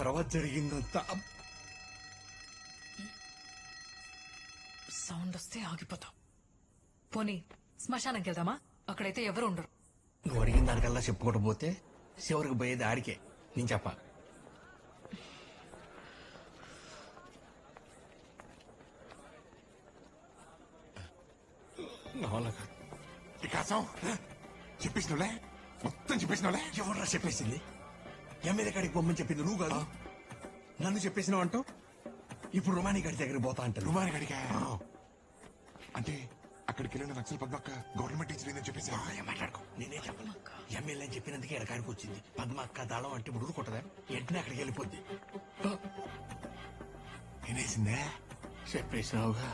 తర్వాత జరిగిందంతా. సౌండ్ వస్తే ఆగిపోతాం. పోనీ శ్మశానంకి వెళ్దామా? అక్కడైతే ఎవరు ఉండరు. నువ్వు అడిగిన దానికల్లా చెప్పుకోకపోతే చివరికి పోయేది ఆడికే. నేను చెప్పా. వికాసం చెప్పేసినవులే మొత్తం చెప్పేసినవులే ఎవర్రా చెప్పేసింది? ఎమ్మెల్యే కాడికి పొమ్మని చెప్పింది నువ్వు కాదు. నన్ను చెప్పేసినావు అంటావు? ఇప్పుడు రుమాని గడి దగ్గర పోతా అంటారు రుమాని గడిగా అంటే అక్కడికి వెళ్ళిన నక్సల్ పద్మక్క గవర్నమెంట్ టీచర్ ఏందని చెప్పేసి? మాట్లాడుకో. నేనే చెప్పను. ఎమ్మెల్యే అని చెప్పినందుకే ఎడకాడికి వచ్చింది. పద్మ అక్క దాళం అంటే ఇప్పుడు కొట్టదా? వెంటనే అక్కడికి వెళ్ళిపోద్ది. నేనేసిందే చెప్పేసినావుగా.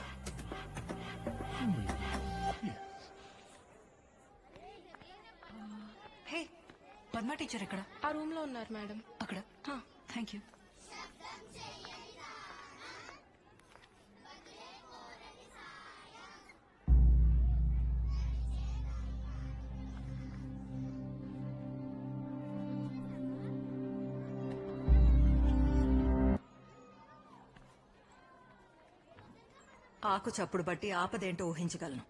పద్మ టీచర్ ఎక్కడ? ఆ రూమ్లో ఉన్నారు మేడం. అక్కడ. థ్యాంక్ యూ ఆకు చప్పుడు బట్టి ఆపదేంటో ఊహించగలను.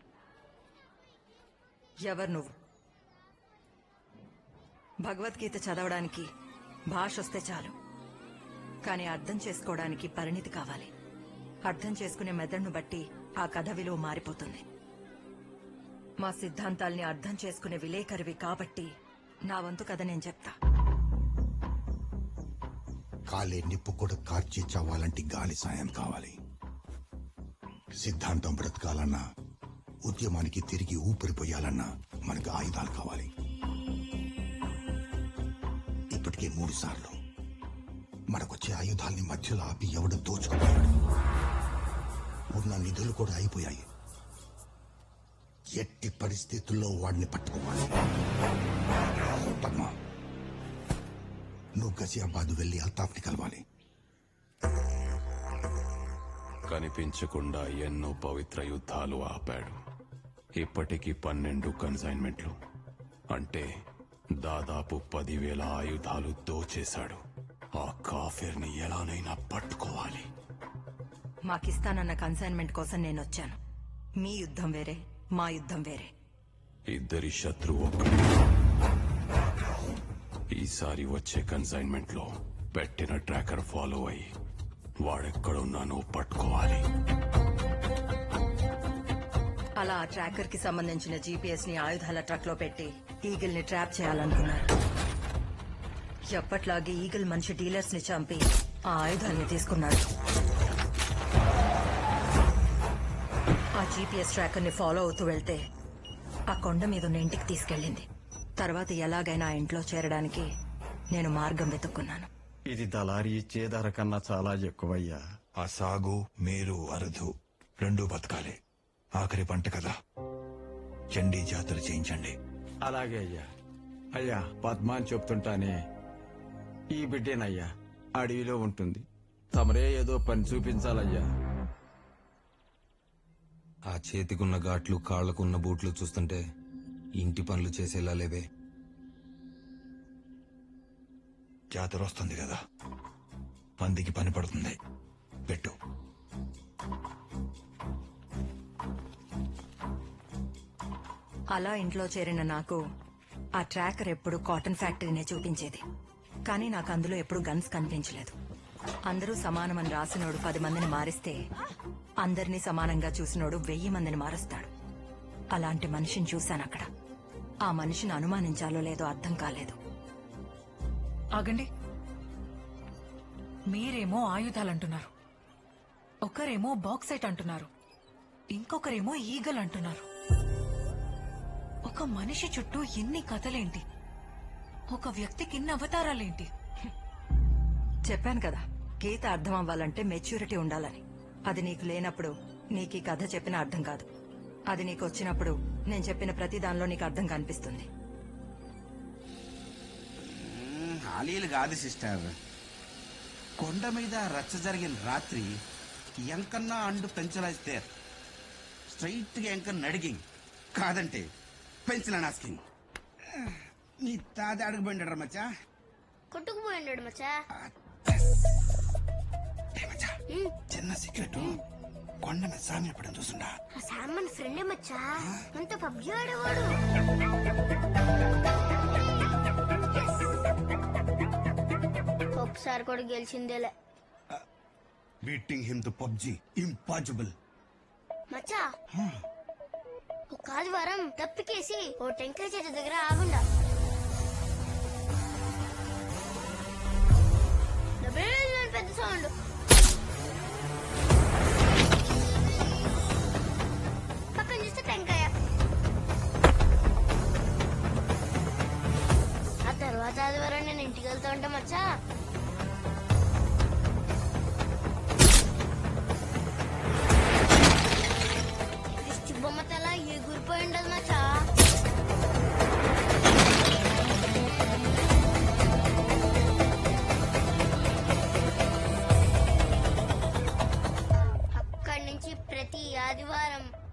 ఎవరు నువ్వు? భగవద్గీత చదవడానికి భాష వస్తే చాలు. కానీ అర్థం చేసుకోవడానికి పరిణితి కావాలి. అర్థం చేసుకునే మెదడును బట్టి ఆ కథ విలువ మారిపోతుంది. మా సిద్ధాంతాల్ని అర్థం చేసుకునే విలేకరివి కాబట్టి నా వంతు కథ నేను చెప్తా. కాలే నిప్పు కూడా కార్చి చావాలంటే గాలి సాయం కావాలి. సిద్ధాంతం బ్రతకాలన్నా ఉద్యమానికి తిరిగి ఊపిరిపోయాలన్నా మనకు ఆయుధాలు కావాలి. ఇప్పటికే మూడు సార్లు. మనకొచ్చే ఆయుధాల్ని మధ్యలో ఆపి ఎవడు దోచుకుపోయాడు? ఉన్న నిధులు కూడా అయిపోయాయి. ఎట్టి పరిస్థితుల్లో వాడిని పట్టుకోవాలి. పద్మ నువ్వు గజియాబాద్ వెళ్ళి అల్తాఫ్ని కలవాలి. కనిపించకుండా ఎన్నో పవిత్ర యుద్ధాలు ఆపాడు. ఇప్పటికీ పన్నెండు కన్సైన్మెంట్లు అంటే దాదాపు పదివేల ఆయుధాలు దోచేశాడు. ఆ కాఫీర్ని ఎలానైనా పట్టుకోవాలి. మాకిస్తానన్న కన్సైన్మెంట్ కోసం నేను వచ్చాను మీ యుద్ధం వేరే మా యుద్ధం వేరే. ఇద్దరి శత్రువు ఒక్కడే. ఈసారి వచ్చే కన్సైన్మెంట్లో పెట్టిన ట్రాకర్ ఫాలో అయ్యి వాడెక్కడున్నానో పట్టుకోవాలి. అలా ఆ ట్రాకర్కి సంబంధించిన జీపీఎస్ని ఆయుధాల ట్రక్లో పెట్టి ఈగిల్ని ట్రాప్ చేయాలనుకున్నారు. ఎప్పట్లాగే ఈగిల్ మనిషి డీలర్స్ని చంపి ఆ ఆయుధాల్ని తీసుకున్నాడు ఆ జీపీఎస్ ట్రాకర్ని ఫాలో అవుతూ వెళ్తే ఆ కొండ మీద ఉన్న ఇంటికి తీసుకెళ్ళింది. తర్వాత ఎలాగైనా ఆ ఇంట్లో చేరడానికి నేను మార్గం వెతుక్కున్నాను. ఇది దళారి ఇచ్చే ధర కన్నా చాలా ఎక్కువయ్యా. ఆ సాగు మేరు అరుదు రెండూ బతకాలి. ఆఖరి పంట కదా. చండీ జాతర చేయించండి. అలాగే అయ్యా. అయ్యా పద్మ అని చెప్తుంటానే ఈ బిడ్డేనయ్యా. అడవిలో ఉంటుంది. తమరే ఏదో పని చూపించాలయ్యా. ఆ చేతికున్న ఘాట్లు కాళ్ళకున్న బూట్లు చూస్తుంటే ఇంటి పనులు చేసేలా లేవే. జాతర వస్తుంది కదా. మందికి పని పడుతుంది. పెట్టు. అలా ఇంట్లో చేరిన నాకు ఆ ట్రాకర్ ఎప్పుడు కాటన్ ఫ్యాక్టరీనే చూపించేది. కానీ నాకు అందులో ఎప్పుడు గన్స్ కనిపించలేదు. అందరూ సమానమని రాసినోడు పది మందిని మారిస్తే అందరినీ సమానంగా చూసినోడు వెయ్యి మందిని మారుస్తాడు. అలాంటి మనిషిని చూశాను అక్కడ. ఆ మనిషిని అనుమానించాలో లేదో అర్థం కాలేదు. ఆగండి. మీరేమో ఆయుధాలు అంటున్నారు ఒకరేమో బాక్సైట్ అంటున్నారు. ఇంకొకరేమో ఈగల్ అంటున్నారు ఒక మనిషి చుట్టూ ఎన్ని కథలేంటి? ఒక వ్యక్తికి ఇన్ని అవతారాలేంటి? చెప్పాను కదా గీత అర్థం అవ్వాలంటే మెచ్యూరిటీ ఉండాలని. అది నీకు లేనప్పుడు నీకు ఈ కథ చెప్పిన అర్థం కాదు. అది నీకు వచ్చినప్పుడు నేను చెప్పిన ప్రతి దానిలో నీకు అర్థం కనిపిస్తుంది. ఖాళీలు కాదు సిస్టర్. కొండ మీద రచ్చ జరిగిన రాత్రి ఎంకన్నా అండు పెంచలాయిస్తే స్ట్రైట్గా ఎంకన్న అడిగి కాదంటే పెంచలని ఆస్కింగ్ నీ తాత అడుగుపోయిండరా మచ్చా. కొట్టుకుపోయిండాడు మచ్చా. మచ్చా, చిన్న సీక్రెట్ కొండ మీద సామి ఎప్పుడు చూస్తుండా? ఆ సామాన్ ఫ్రెండే మచ్చా. అంత పబ్జి ఆడేవాడు. ఒకసారి కూడా గెలిచిందేలే. Beating him to PUBG impossible మచ్చా కాదు ఆదివారం తప్పికేసి ఓ టెంకాయ చెట్టు దగ్గర ఆగుండా. పెద్ద సౌండ్.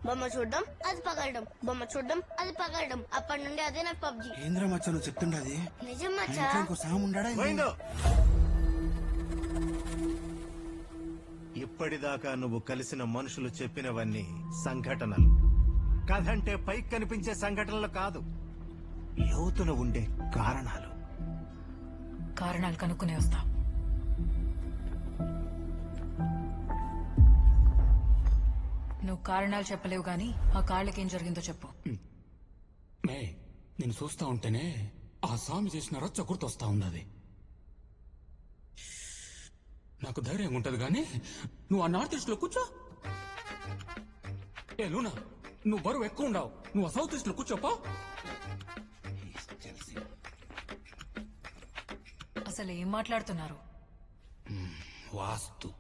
బొమ్మ చూడడం అది పగలడం. బొమ్మ చూడడం అది పగలడం. అప్పటి నుండి అదే నాకు పబ్జి. ఏంద్రా మచ్చా నువ్వు చెప్తుండది నిజం మచ్చా? ఇంకో ఉండాడా? ఇప్పటిదాకా నువ్వు కలిసిన మనుషులు చెప్పినవన్నీ సంఘటనలు. కథంటే పైకి కనిపించే సంఘటనలు కాదు. లోతున ఉండే కారణాలు. కారణాలు కనుక్కునే వస్తా నువ్వు కారణాలు చెప్పలేవు గాని ఆ కాళ్ళకి ఏం జరిగిందో చెప్పు. మే నేను చూస్తా ఉంటేనే ఆ స్వామి చేసిన రచ్చ గుర్తొస్తా ఉన్నది. నాకు ధైర్యంగా ఉంటది కానీ నువ్వు ఆ నార్త్ ఈస్ట్లో కూర్చో. ఏ లూనా నువ్వు బరువు ఎక్కువ ఉండవు. నువ్వు ఆ సౌత్ ఈస్ట్లో కూర్చోపా అసలు ఏం మాట్లాడుతున్నారు? వాస్తు.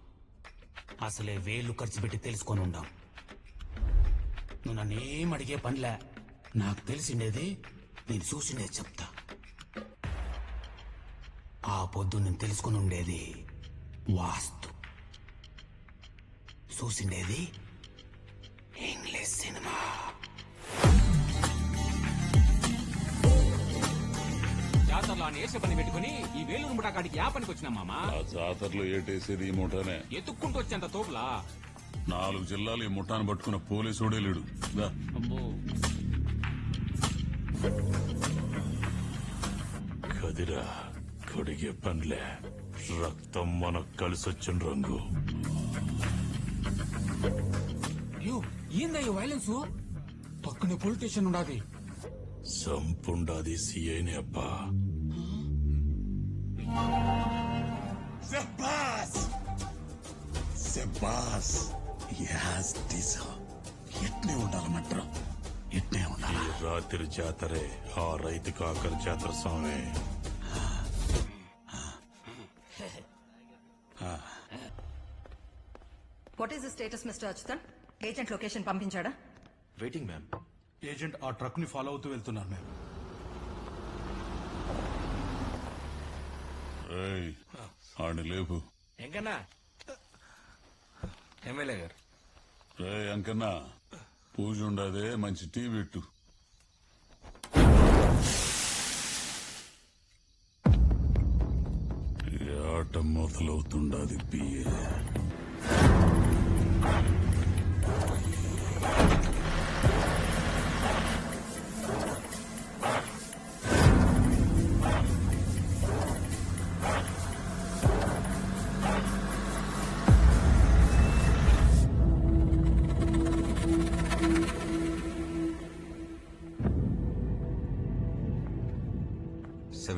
అసలే వేలు ఖర్చు పెట్టి తెలుసుకొని ఉండాం. నువ్వు నన్నేం అడిగే పనిలే. నాకు తెలిసిండేది నేను చూసిండేది చెప్తా. ఆ పొద్దు నేను తెలుసుకొని ఉండేది వాస్తు. చూసిండేది ఇంగ్లీష్ సినిమా. జాతరలో అని ఏసే పని పెట్టుకుని ఈ వేలూరు ముఠా కాడికి యా పనికి వచ్చినా మామా. ఆ జాతరలో ఏటేసేది ఈ ముఠానే? ఎత్తుక్కుంటూ వచ్చేంత తోపులా? నాలుగు జిల్లాలు ఈ ముఠాను పట్టుకున్న పోలీసుడే లేడు. కదిరా కడిగే పనిలే. రక్తం మనకు కలిసొచ్చిన రంగు. అయ్యో ఏందయ్యో వైలెన్స్ పక్కనే పోలీస్ స్టేషన్ ఉండాది. సంపుండాది సిఐని అబ్బా శబాస్ శబాస్ యాస్ దిశ ఎట్నే ఉండాలి మాత్రం? ఎట్నే ఉండాలి? ఈ రాత్రి జాతరే ఆ రైతు కాకర జాతర స్వామి. What is the status mister Achyutan agent location పంపించాడా? Waiting ma'am agent ఆ ట్రక్ని ఫాలో అవుతూ వెళ్తున్నారు ఏయ్, ఆడిని లేపు. ఎంకన్నా? ఎమ్మెల్యే గారు. రే అంకన్నా పూజ ఉండదే మంచి టీ పెట్టు. ఆట మొదలవుతుండది PA.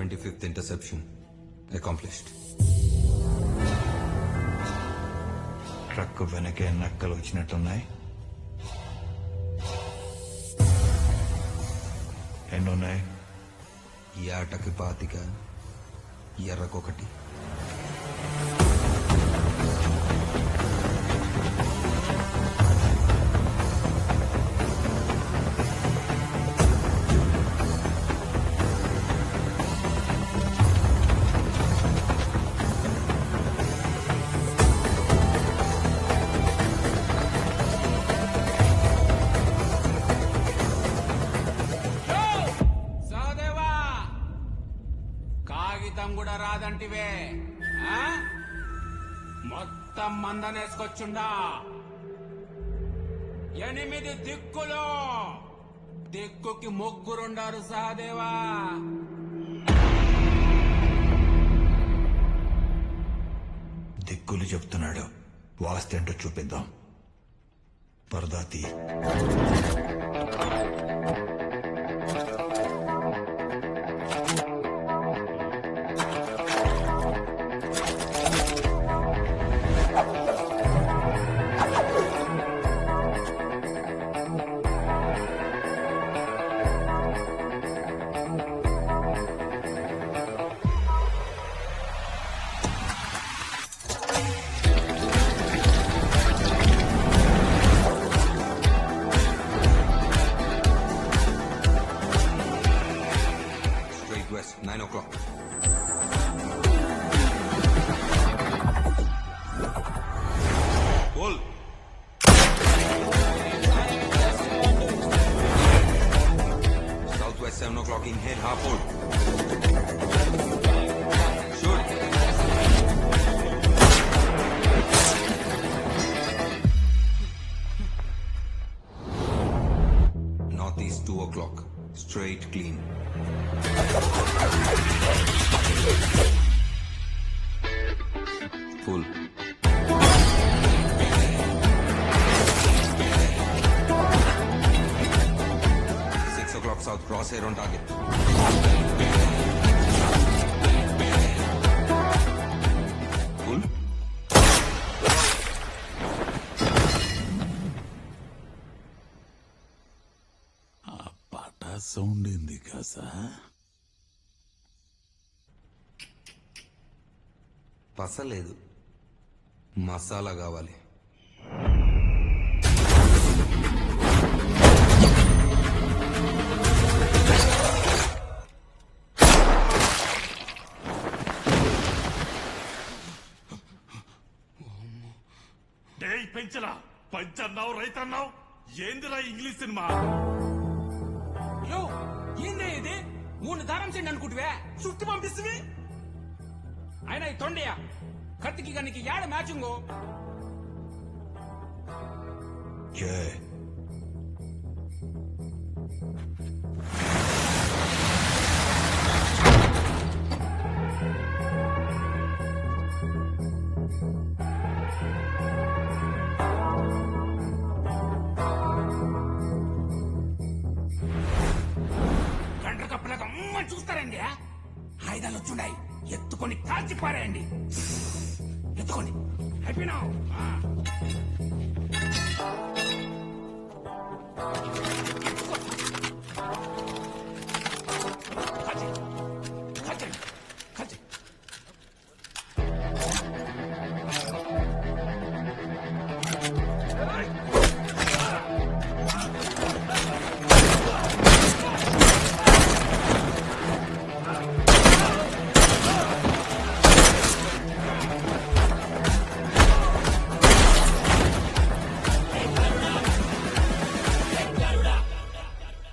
Seventy fifth interception accomplished truck వెనకే నక్కలు వచ్చినట్టున్నాయి. ఎన్నున్నాయి? ఈ ఆటకి పాతిక ఎర్రకొకటి. కాదంటివే మొత్తం మందనేసుకొచ్చుండా. ఎనిమిది దిక్కులు. దిక్కుకి ముగ్గురుండారు సహదేవా. దిక్కులు చెప్తున్నాడు. వాస్తేంటో చూపిద్దాం. పరదాతి. 7 o'clock, inhale, half hold. Shoot. Northeast, 2 o'clock, straight, clean. Full. On target. Full. పటా సౌండ్ ఏంది కాసా పసలేదు మసాలా కావాలి ఏందిరా ఇంగ్లీష్ సినిమా? యో ఏందే ఇది? మూడు దారం చెండి అనుకుంటువే? సుత్తి పంపిస్తుంది అయినా ఈ తొండయా కత్తికి గనికి ఏడ మ్యాచింగు జై చూడండి ఆయుధాలు వచ్చున్నాయి ఎత్తుకొని కాల్చి పారేయండి. ఎత్తుకొని. అయిపోయినావు.